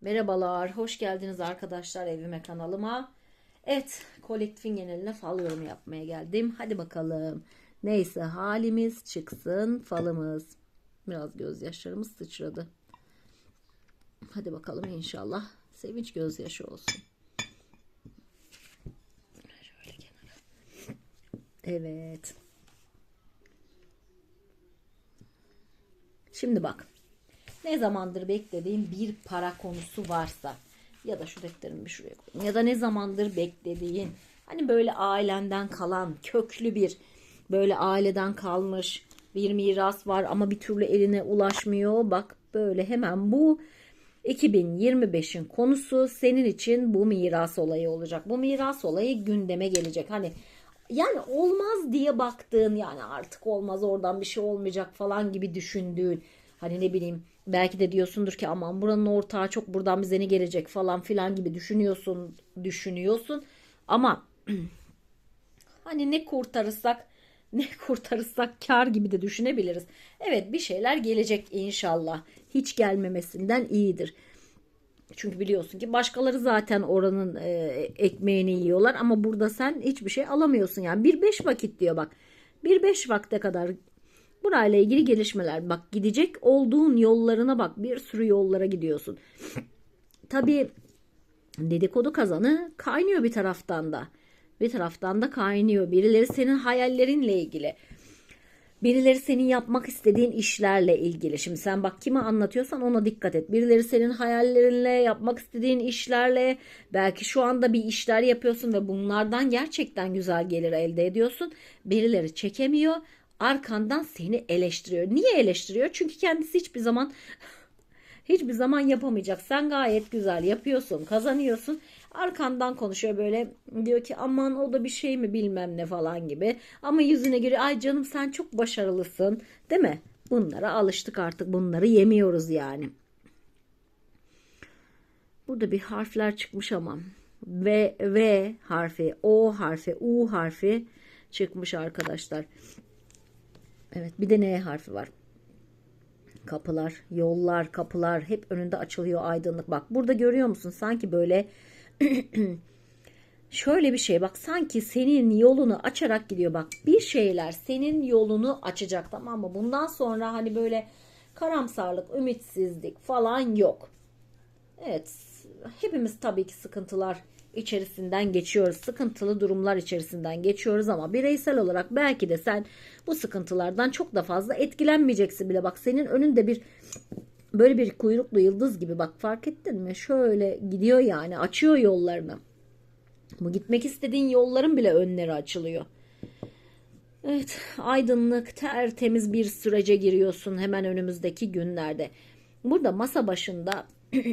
Merhabalar, hoş geldiniz arkadaşlar evime kanalıma. Evet, kolektifin geneline fal yorumu yapmaya geldim. Hadi bakalım. Neyse halimiz çıksın falımız. Biraz gözyaşlarımız sıçradı. Hadi bakalım inşallah sevinç gözyaşı olsun. Evet. Şimdi bak. Ne zamandır beklediğin bir para konusu varsa ya da şu defterimi bir şuraya koyayım ya da ne zamandır beklediğin hani böyle ailenden kalan köklü bir böyle aileden kalmış bir miras var ama bir türlü eline ulaşmıyor. Bak böyle hemen bu 2025'in konusu senin için bu miras olayı olacak. Bu miras olayı gündeme gelecek. Hani yani olmaz diye baktığın yani artık olmaz oradan bir şey olmayacak falan gibi düşündüğün hani ne bileyim belki de diyorsundur ki aman buranın ortağı çok buradan bize ne gelecek falan filan gibi düşünüyorsun düşünüyorsun ama hani ne kurtarırsak ne kurtarırsak kar gibi de düşünebiliriz. Evet bir şeyler gelecek inşallah. Hiç gelmemesinden iyidir. Çünkü biliyorsun ki başkaları zaten oranın e, ekmeğini yiyorlar ama burada sen hiçbir şey alamıyorsun. Yani bir beş vakit diyor bak. Bir beş vakte kadar burayla ilgili gelişmeler. Bak gidecek olduğun yollarına bak. Bir sürü yollara gidiyorsun. Tabii dedikodu kazanı kaynıyor bir taraftan da. Bir taraftan da kaynıyor. Birileri senin hayallerinle ilgili. Birileri senin yapmak istediğin işlerle ilgili. Şimdi sen bak kime anlatıyorsan ona dikkat et. Birileri senin hayallerinle, yapmak istediğin işlerle, belki şu anda bir işler yapıyorsun ve bunlardan gerçekten güzel gelir elde ediyorsun. Birileri çekemiyor, arkandan seni eleştiriyor. Niye eleştiriyor? Çünkü kendisi hiçbir zaman hiçbir zaman yapamayacak. Sen gayet güzel yapıyorsun, kazanıyorsun. Arkandan konuşuyor böyle diyor ki aman o da bir şey mi bilmem ne falan gibi. Ama yüzüne giriyor ay canım sen çok başarılısın değil mi? Bunlara alıştık artık bunları yemiyoruz yani. Burada bir harfler çıkmış ama V, V harfi, O harfi, U harfi çıkmış arkadaşlar. Evet bir de N harfi var. Kapılar, yollar, kapılar hep önünde açılıyor aydınlık. Bak burada görüyor musun? Sanki böyle şöyle bir şey bak sanki senin yolunu açarak gidiyor bak bir şeyler senin yolunu açacak tamam mı bundan sonra hani böyle karamsarlık ümitsizlik falan yok evet hepimiz tabii ki sıkıntılar içerisinden geçiyoruz sıkıntılı durumlar içerisinden geçiyoruz ama bireysel olarak belki de sen bu sıkıntılardan çok da fazla etkilenmeyeceksin bile bak senin önünde bir böyle bir kuyruklu yıldız gibi bak fark ettin mi? Şöyle gidiyor yani açıyor yollarını. Bu gitmek istediğin yolların bile önleri açılıyor. Evet aydınlık tertemiz bir sürece giriyorsun hemen önümüzdeki günlerde. Burada masa başında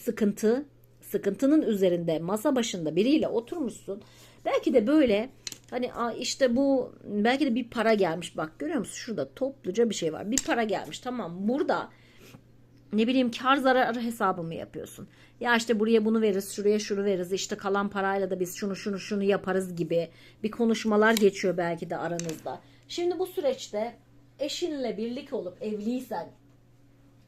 sıkıntı sıkıntının üzerinde masa başında biriyle oturmuşsun. Belki de böyle hani işte bu belki de bir para gelmiş bak görüyor musun şurada topluca bir şey var bir para gelmiş tamam burada ne bileyim kar zarar hesabı mı yapıyorsun? Ya işte buraya bunu veririz, şuraya şunu veririz, işte kalan parayla da biz şunu şunu şunu yaparız gibi bir konuşmalar geçiyor belki de aranızda. Şimdi bu süreçte eşinle birlik olup evliysen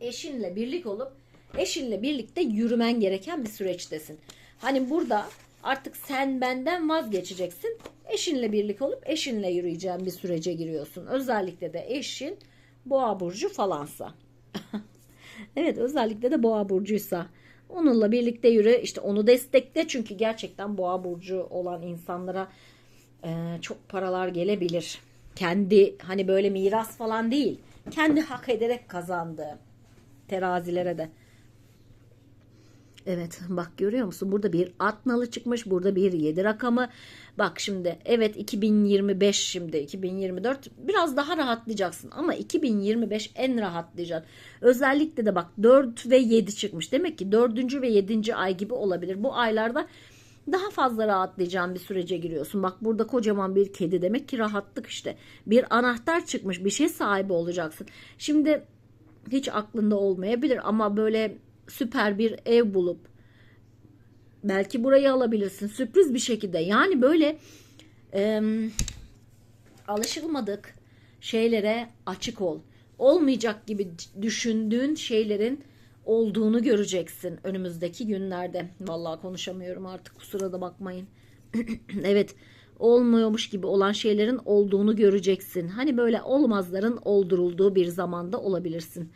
eşinle birlik olup eşinle birlikte yürümen gereken bir süreçtesin. Hani burada artık sen benden vazgeçeceksin. Eşinle birlik olup eşinle yürüyeceğin bir sürece giriyorsun. Özellikle de eşin boğa burcu falansa. Evet özellikle de boğa burcuysa onunla birlikte yürü işte onu destekle çünkü gerçekten boğa burcu olan insanlara e, çok paralar gelebilir. Kendi hani böyle miras falan değil kendi hak ederek kazandığı terazilere de. Evet bak görüyor musun burada bir at nalı çıkmış burada bir 7 rakamı bak şimdi evet 2025 şimdi 2024 biraz daha rahatlayacaksın ama 2025 en rahatlayacaksın özellikle de bak 4 ve 7 çıkmış demek ki 4. ve 7. ay gibi olabilir bu aylarda daha fazla rahatlayacağın bir sürece giriyorsun. Bak burada kocaman bir kedi demek ki rahatlık işte. Bir anahtar çıkmış bir şey sahibi olacaksın. Şimdi hiç aklında olmayabilir ama böyle süper bir ev bulup belki burayı alabilirsin sürpriz bir şekilde. Yani böyle e, alışılmadık şeylere açık ol. Olmayacak gibi düşündüğün şeylerin olduğunu göreceksin önümüzdeki günlerde. Vallahi konuşamıyorum artık kusura da bakmayın. evet olmuyormuş gibi olan şeylerin olduğunu göreceksin. Hani böyle olmazların oldurulduğu bir zamanda olabilirsin.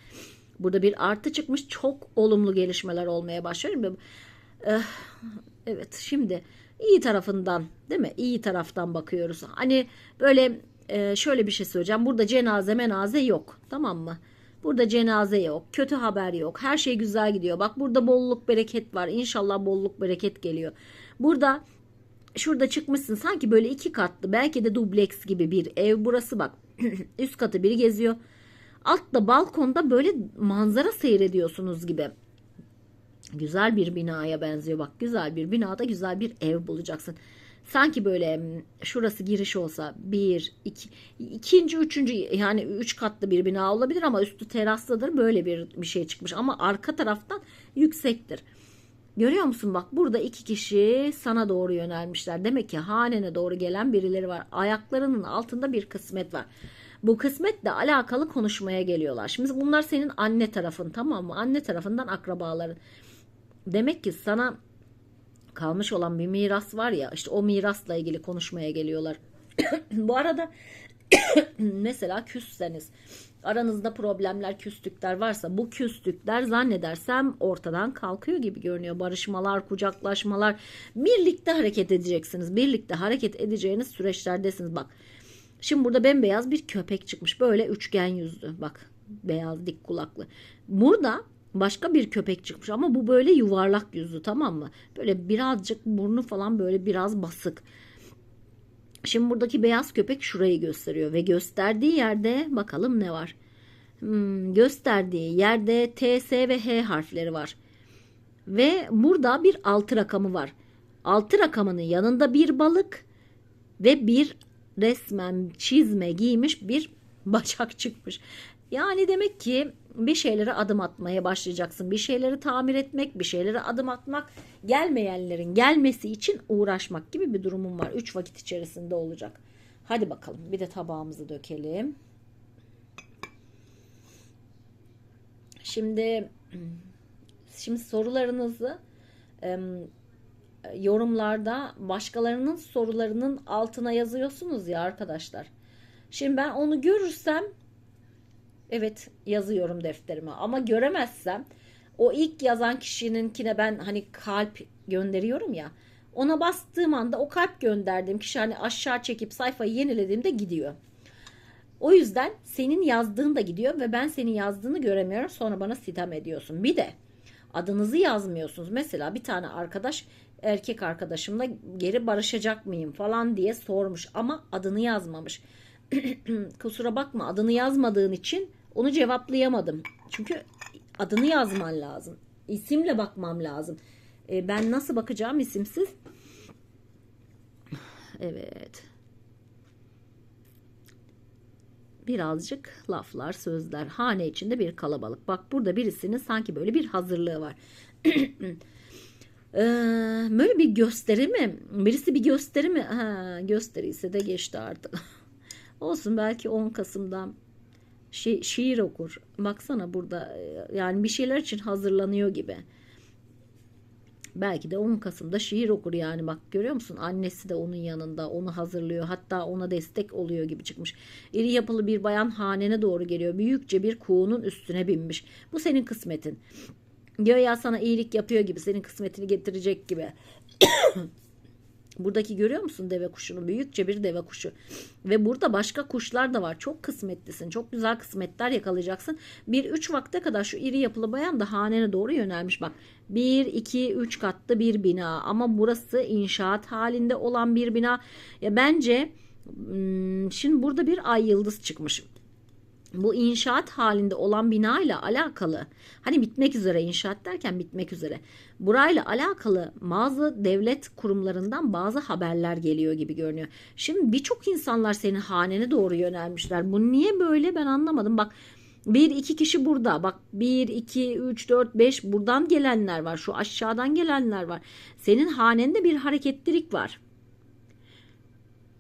Burada bir artı çıkmış çok olumlu gelişmeler olmaya başlıyor. Eh, Evet şimdi iyi tarafından değil mi? İyi taraftan bakıyoruz. Hani böyle e, şöyle bir şey söyleyeceğim. Burada cenaze menaze yok. Tamam mı? Burada cenaze yok. Kötü haber yok. Her şey güzel gidiyor. Bak burada bolluk bereket var. İnşallah bolluk bereket geliyor. Burada şurada çıkmışsın sanki böyle iki katlı belki de dubleks gibi bir ev burası bak. Üst katı biri geziyor. Altta balkonda böyle manzara seyrediyorsunuz gibi. Güzel bir binaya benziyor bak güzel bir binada güzel bir ev bulacaksın. Sanki böyle hmm, şurası giriş olsa bir, iki, ikinci, üçüncü yani üç katlı bir bina olabilir ama üstü teraslıdır böyle bir, bir şey çıkmış. Ama arka taraftan yüksektir. Görüyor musun bak burada iki kişi sana doğru yönelmişler. Demek ki hanene doğru gelen birileri var. Ayaklarının altında bir kısmet var. Bu kısmetle alakalı konuşmaya geliyorlar. Şimdi bunlar senin anne tarafın tamam mı? Anne tarafından akrabaların. Demek ki sana kalmış olan bir miras var ya işte o mirasla ilgili konuşmaya geliyorlar. Bu arada mesela küsseniz aranızda problemler küslükler varsa bu küslükler zannedersem ortadan kalkıyor gibi görünüyor. Barışmalar, kucaklaşmalar birlikte hareket edeceksiniz. Birlikte hareket edeceğiniz süreçlerdesiniz. Bak şimdi burada bembeyaz bir köpek çıkmış. Böyle üçgen yüzlü bak beyaz dik kulaklı. Burada başka bir köpek çıkmış ama bu böyle yuvarlak yüzlü tamam mı? Böyle birazcık burnu falan böyle biraz basık. Şimdi buradaki beyaz köpek şurayı gösteriyor ve gösterdiği yerde bakalım ne var. Hmm, gösterdiği yerde T, S ve H harfleri var. Ve burada bir altı rakamı var. Altı rakamının yanında bir balık ve bir resmen çizme giymiş bir bacak çıkmış. Yani demek ki bir şeylere adım atmaya başlayacaksın. Bir şeyleri tamir etmek, bir şeylere adım atmak, gelmeyenlerin gelmesi için uğraşmak gibi bir durumun var. Üç vakit içerisinde olacak. Hadi bakalım bir de tabağımızı dökelim. Şimdi şimdi sorularınızı yorumlarda başkalarının sorularının altına yazıyorsunuz ya arkadaşlar. Şimdi ben onu görürsem Evet yazıyorum defterime ama göremezsem o ilk yazan kişininkine ben hani kalp gönderiyorum ya. Ona bastığım anda o kalp gönderdiğim kişi hani aşağı çekip sayfayı yenilediğimde gidiyor. O yüzden senin yazdığın da gidiyor ve ben senin yazdığını göremiyorum. Sonra bana sitem ediyorsun. Bir de adınızı yazmıyorsunuz. Mesela bir tane arkadaş erkek arkadaşımla geri barışacak mıyım falan diye sormuş ama adını yazmamış. Kusura bakma adını yazmadığın için onu cevaplayamadım. Çünkü adını yazman lazım. İsimle bakmam lazım. E, ben nasıl bakacağım isimsiz? Evet. Birazcık laflar, sözler. Hane içinde bir kalabalık. Bak burada birisinin sanki böyle bir hazırlığı var. ee, böyle bir gösteri mi? Birisi bir gösteri mi? Ha, gösteri ise de geçti artık. Olsun belki 10 Kasım'dan şi şiir okur. Baksana burada e, yani bir şeyler için hazırlanıyor gibi. Belki de 10 Kasım'da şiir okur yani bak görüyor musun? Annesi de onun yanında onu hazırlıyor. Hatta ona destek oluyor gibi çıkmış. İri yapılı bir bayan hanene doğru geliyor. Büyükçe bir kuğunun üstüne binmiş. Bu senin kısmetin. Diyor ya sana iyilik yapıyor gibi senin kısmetini getirecek gibi. Buradaki görüyor musun deve kuşunu? Büyükçe bir deve kuşu. Ve burada başka kuşlar da var. Çok kısmetlisin. Çok güzel kısmetler yakalayacaksın. Bir üç vakte kadar şu iri yapılı bayan da hanene doğru yönelmiş. Bak bir iki üç katlı bir bina. Ama burası inşaat halinde olan bir bina. Ya bence hmm, şimdi burada bir ay yıldız çıkmış bu inşaat halinde olan bina ile alakalı hani bitmek üzere inşaat derken bitmek üzere burayla alakalı bazı devlet kurumlarından bazı haberler geliyor gibi görünüyor. Şimdi birçok insanlar senin hanene doğru yönelmişler. Bu niye böyle ben anlamadım. Bak bir iki kişi burada. Bak bir iki üç dört beş buradan gelenler var. Şu aşağıdan gelenler var. Senin hanende bir hareketlilik var.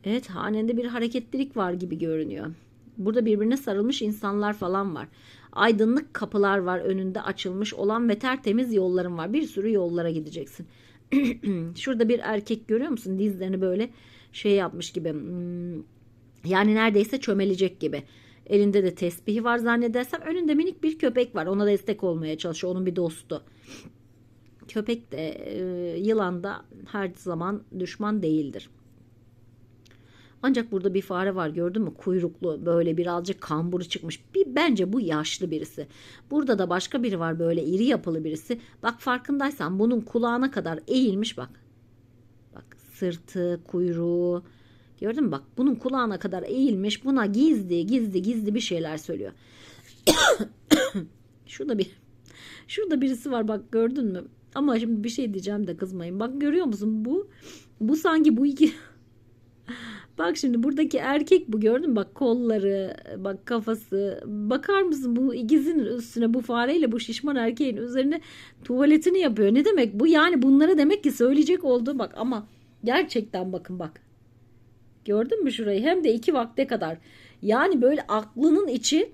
Evet hanende bir hareketlilik var gibi görünüyor. Burada birbirine sarılmış insanlar falan var. Aydınlık kapılar var önünde açılmış olan ve tertemiz yolların var. Bir sürü yollara gideceksin. Şurada bir erkek görüyor musun? Dizlerini böyle şey yapmış gibi. hmm, Yani neredeyse çömelecek gibi. Elinde de tesbihi var zannedersem. Önünde minik bir köpek var. Ona destek olmaya çalışıyor. Onun bir dostu. Köpek de e, yılan da her zaman düşman değildir. Ancak burada bir fare var gördün mü? Kuyruklu böyle birazcık kamburu çıkmış. Bir, bence bu yaşlı birisi. Burada da başka biri var böyle iri yapılı birisi. Bak farkındaysan bunun kulağına kadar eğilmiş bak. Bak sırtı, kuyruğu. Gördün mü bak bunun kulağına kadar eğilmiş. Buna gizli gizli gizli bir şeyler söylüyor. Şurada bir Şurada birisi var bak gördün mü? Ama şimdi bir şey diyeceğim de kızmayın. Bak görüyor musun bu? Bu sanki bu iki Bak şimdi buradaki erkek bu gördün? Bak kolları, bak kafası. Bakar mısın bu ikizin üstüne bu fareyle bu şişman erkeğin üzerine tuvaletini yapıyor. Ne demek bu? Yani bunlara demek ki söyleyecek oldu bak ama gerçekten bakın bak. Gördün mü şurayı? Hem de iki vakte kadar. Yani böyle aklının içi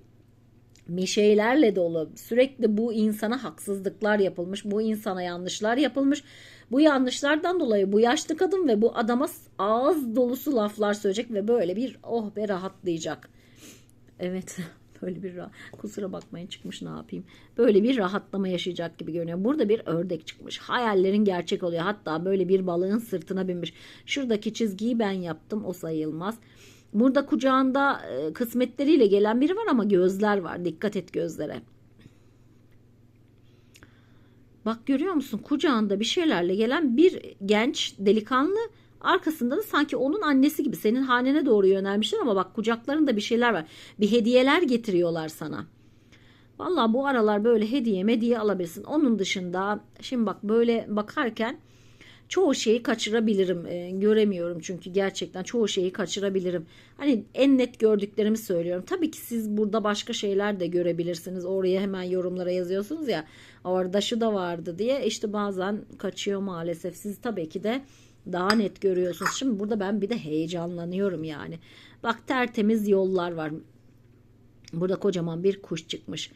bir dolu. Sürekli bu insana haksızlıklar yapılmış. Bu insana yanlışlar yapılmış. Bu yanlışlardan dolayı bu yaşlı kadın ve bu adama ağız dolusu laflar söyleyecek ve böyle bir oh be rahatlayacak. Evet böyle bir kusura bakmayın çıkmış ne yapayım. Böyle bir rahatlama yaşayacak gibi görünüyor. Burada bir ördek çıkmış. Hayallerin gerçek oluyor. Hatta böyle bir balığın sırtına binmiş. Şuradaki çizgiyi ben yaptım o sayılmaz. Burada kucağında kısmetleriyle gelen biri var ama gözler var. Dikkat et gözlere. Bak görüyor musun kucağında bir şeylerle gelen bir genç delikanlı arkasında da sanki onun annesi gibi senin hanene doğru yönelmişler ama bak kucaklarında bir şeyler var. Bir hediyeler getiriyorlar sana. Valla bu aralar böyle hediye mediye alabilirsin. Onun dışında şimdi bak böyle bakarken çoğu şeyi kaçırabilirim. E, göremiyorum çünkü gerçekten çoğu şeyi kaçırabilirim. Hani en net gördüklerimi söylüyorum. Tabii ki siz burada başka şeyler de görebilirsiniz. Oraya hemen yorumlara yazıyorsunuz ya. Orada şu da vardı diye. İşte bazen kaçıyor maalesef. Siz tabii ki de daha net görüyorsunuz. Şimdi burada ben bir de heyecanlanıyorum yani. Bak tertemiz yollar var. Burada kocaman bir kuş çıkmış.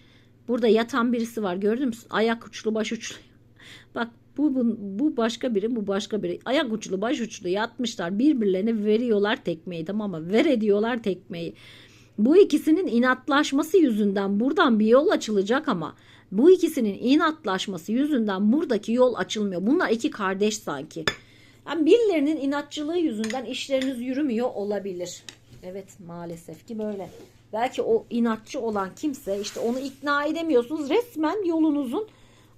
Burada yatan birisi var gördün mü? Ayak uçlu baş uçlu. Bak bu, bu, bu başka biri bu başka biri. Ayak uçlu baş uçlu yatmışlar birbirlerine veriyorlar tekmeyi tamam mı? Ver ediyorlar tekmeyi. Bu ikisinin inatlaşması yüzünden buradan bir yol açılacak ama bu ikisinin inatlaşması yüzünden buradaki yol açılmıyor. Bunlar iki kardeş sanki. Yani birilerinin inatçılığı yüzünden işleriniz yürümüyor olabilir. Evet maalesef ki böyle. Belki o inatçı olan kimse işte onu ikna edemiyorsunuz. Resmen yolunuzun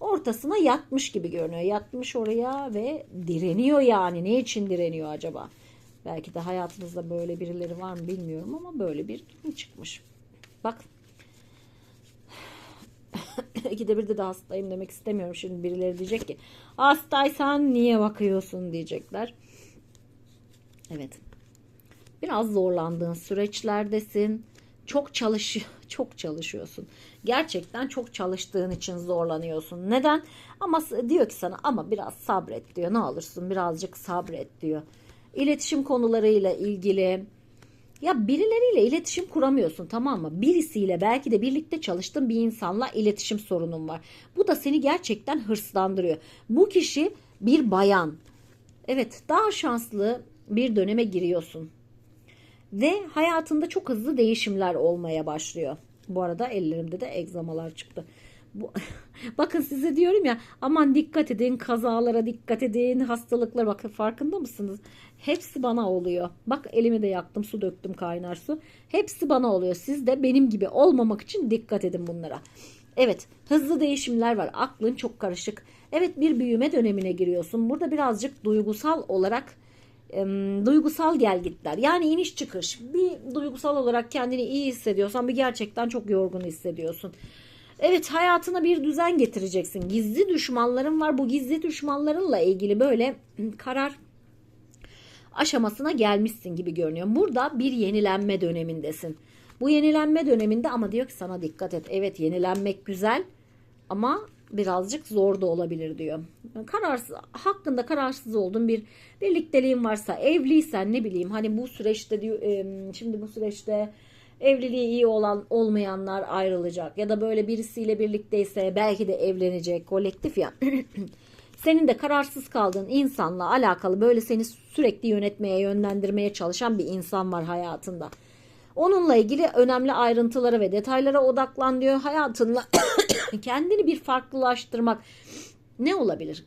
ortasına yatmış gibi görünüyor. Yatmış oraya ve direniyor yani. Ne için direniyor acaba? Belki de hayatınızda böyle birileri var mı bilmiyorum ama böyle bir durum çıkmış. Bak İkide bir de hastayım demek istemiyorum. Şimdi birileri diyecek ki hastaysan niye bakıyorsun diyecekler. Evet. Biraz zorlandığın süreçlerdesin. Çok çalış çok çalışıyorsun. Gerçekten çok çalıştığın için zorlanıyorsun. Neden? Ama diyor ki sana ama biraz sabret diyor. Ne olursun birazcık sabret diyor. İletişim konularıyla ilgili ya birileriyle iletişim kuramıyorsun tamam mı? Birisiyle belki de birlikte çalıştığın bir insanla iletişim sorunun var. Bu da seni gerçekten hırslandırıyor. Bu kişi bir bayan. Evet daha şanslı bir döneme giriyorsun. Ve hayatında çok hızlı değişimler olmaya başlıyor. Bu arada ellerimde de egzamalar çıktı. Bu, bakın size diyorum ya aman dikkat edin kazalara dikkat edin hastalıklara bakın farkında mısınız? Hepsi bana oluyor. Bak elimi de yaktım su döktüm kaynar su. Hepsi bana oluyor. Siz de benim gibi olmamak için dikkat edin bunlara. Evet hızlı değişimler var. Aklın çok karışık. Evet bir büyüme dönemine giriyorsun. Burada birazcık duygusal olarak e, duygusal gelgitler. Yani iniş çıkış. Bir duygusal olarak kendini iyi hissediyorsan bir gerçekten çok yorgun hissediyorsun. Evet hayatına bir düzen getireceksin. Gizli düşmanların var. Bu gizli düşmanlarınla ilgili böyle karar aşamasına gelmişsin gibi görünüyor. Burada bir yenilenme dönemindesin. Bu yenilenme döneminde ama diyor ki sana dikkat et. Evet yenilenmek güzel ama birazcık zor da olabilir diyor. Kararsız, hakkında kararsız olduğun bir birlikteliğin varsa, evliysen ne bileyim hani bu süreçte diyor, şimdi bu süreçte Evliliği iyi olan olmayanlar ayrılacak ya da böyle birisiyle birlikteyse belki de evlenecek kolektif ya. Senin de kararsız kaldığın insanla alakalı böyle seni sürekli yönetmeye, yönlendirmeye çalışan bir insan var hayatında. Onunla ilgili önemli ayrıntılara ve detaylara odaklan diyor. Hayatınla kendini bir farklılaştırmak ne olabilir?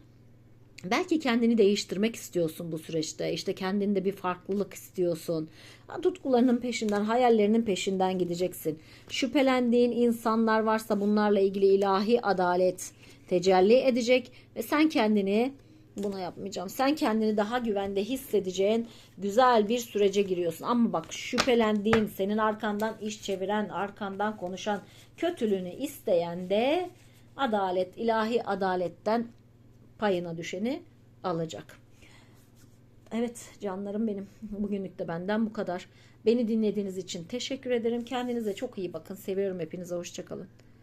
Belki kendini değiştirmek istiyorsun bu süreçte. İşte kendinde bir farklılık istiyorsun. Tutkularının peşinden, hayallerinin peşinden gideceksin. Şüphelendiğin insanlar varsa bunlarla ilgili ilahi adalet tecelli edecek ve sen kendini buna yapmayacağım. Sen kendini daha güvende hissedeceğin güzel bir sürece giriyorsun. Ama bak şüphelendiğin, senin arkandan iş çeviren, arkandan konuşan, kötülüğünü isteyen de adalet, ilahi adaletten payına düşeni alacak. Evet canlarım benim. Bugünlük de benden bu kadar. Beni dinlediğiniz için teşekkür ederim. Kendinize çok iyi bakın. Seviyorum hepinize. Hoşçakalın.